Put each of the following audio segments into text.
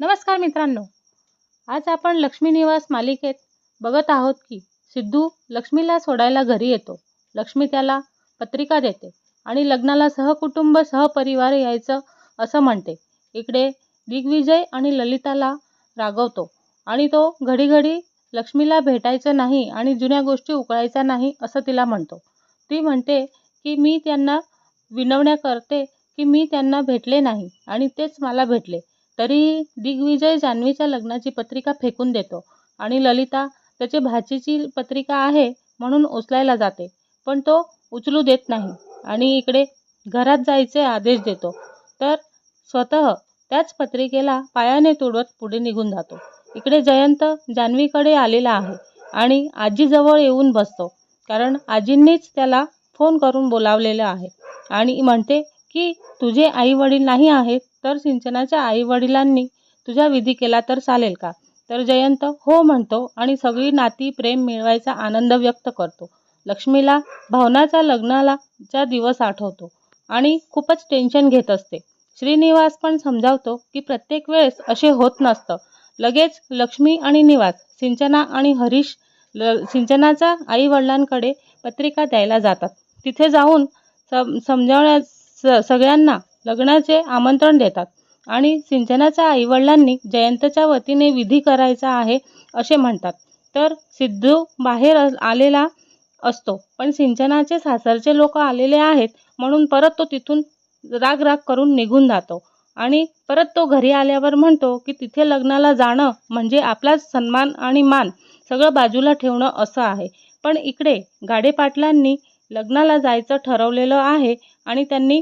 नमस्कार मित्रांनो. आज आपण लक्ष्मी निवास मालिकेत बघत आहोत की सिद्धू लक्ष्मीला सोडायला घरी येतो. लक्ष्मी त्याला पत्रिका देते आणि लग्नाला सहकुटुंब सहपरिवार यायचं असं म्हणते. इकडे दिग्विजय आणि ललिताला रागवतो आणि तो घडी घडी लक्ष्मीला भेटायचं नाही आणि जुन्या गोष्टी उकळायच्या नाही असं तिला म्हणतो. ती म्हणते की मी त्यांना विनवण्या करते की मी त्यांना भेटले नाही आणि तेच मला भेटले. तरी दिग्विजय जान्हवीच्या लग्नाची पत्रिका फेकून देतो. आणि ललिता त्याची भाचीची पत्रिका आहे म्हणून उचलायला जाते. पण तो उचलू देत नाही आणि इकडे घरात जायचे आदेश देतो. तर स्वतः त्याच पत्रिकेला पायाने तुडवत पुढे निघून जातो. इकडे जयंत जान्हवीकडे आलेला आहे आणि आजीजवळ येऊन बसतो. कारण आजींनीच त्याला फोन करून बोलावलेलं आहे. आणि म्हणते की तुझे आई वडील नाही आहेत? तर सिंचनाच्या आईवडिलांनी तुझा विधी केला तर चालेल का? तर जयंत हो म्हणतो आणि सगळी नाती प्रेम मिळवायचा आनंद व्यक्त करतो. लक्ष्मीला भावनाचा लग्नाला चा दिवस आठवतो आणि खूपच टेन्शन घेत असते. श्रीनिवास पण समजावतो की प्रत्येक वेळेस असे होत नसतं. लगेच लक्ष्मी आणि निवास सिंचना आणि हरीश ल सिंचनाच्या आई वडिलांकडे पत्रिका द्यायला जातात. तिथे जाऊन सम समजावण्या स सगळ्यांना लग्नाचे आमंत्रण देतात. आणि सिंचनाच्या आईवडिलांनी जयंतच्या वतीने विधी करायचा आहे असे म्हणतात. तर सिद्धू बाहेर आलेला असतो. पण सिंचनाचे सासरचे लोक आलेले आहेत म्हणून परत तो तिथून राग राग करून निघून जातो. आणि परत तो घरी आल्यावर म्हणतो की तिथे लग्नाला जाणं म्हणजे आपलाच सन्मान आणि मान सगळं बाजूला ठेवणं असं आहे. पण इकडे गाडे पाटलांनी लग्नाला जायचं ठरवलेलं आहे आणि त्यांनी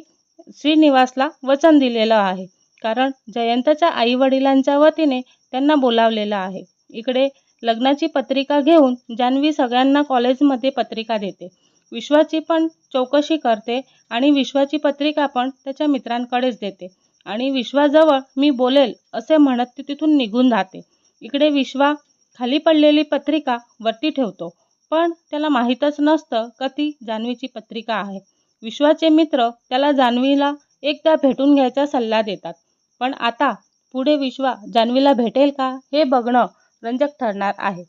श्रीनिवासला वचन दिलेलं आहे. कारण जयंतच्या आईवडिलांच्या वतीने त्यांना बोलावलेलं आहे. इकडे लग्नाची पत्रिका घेऊन जान्हवी सगळ्यांना कॉलेजमध्ये पत्रिका देते. विश्वाची पण चौकशी करते आणि विश्वाची पत्रिका पण त्याच्या मित्रांकडेच देते. आणि विश्वाजवळ मी बोलेल असे म्हणत ती तिथून निघून जाते. इकडे विश्वा खाली पडलेली पत्रिका वरती ठेवतो. पण त्याला माहीतच नसतं का ती जान्हवीची पत्रिका आहे. विश्वाचे मित्र त्याला जान्हवीला एकदा भेटून घ्यायचा सल्ला देतात. पण आता पुढे विश्वा जान्हवीला भेटेल का हे बघणं रंजक ठरणार आहे.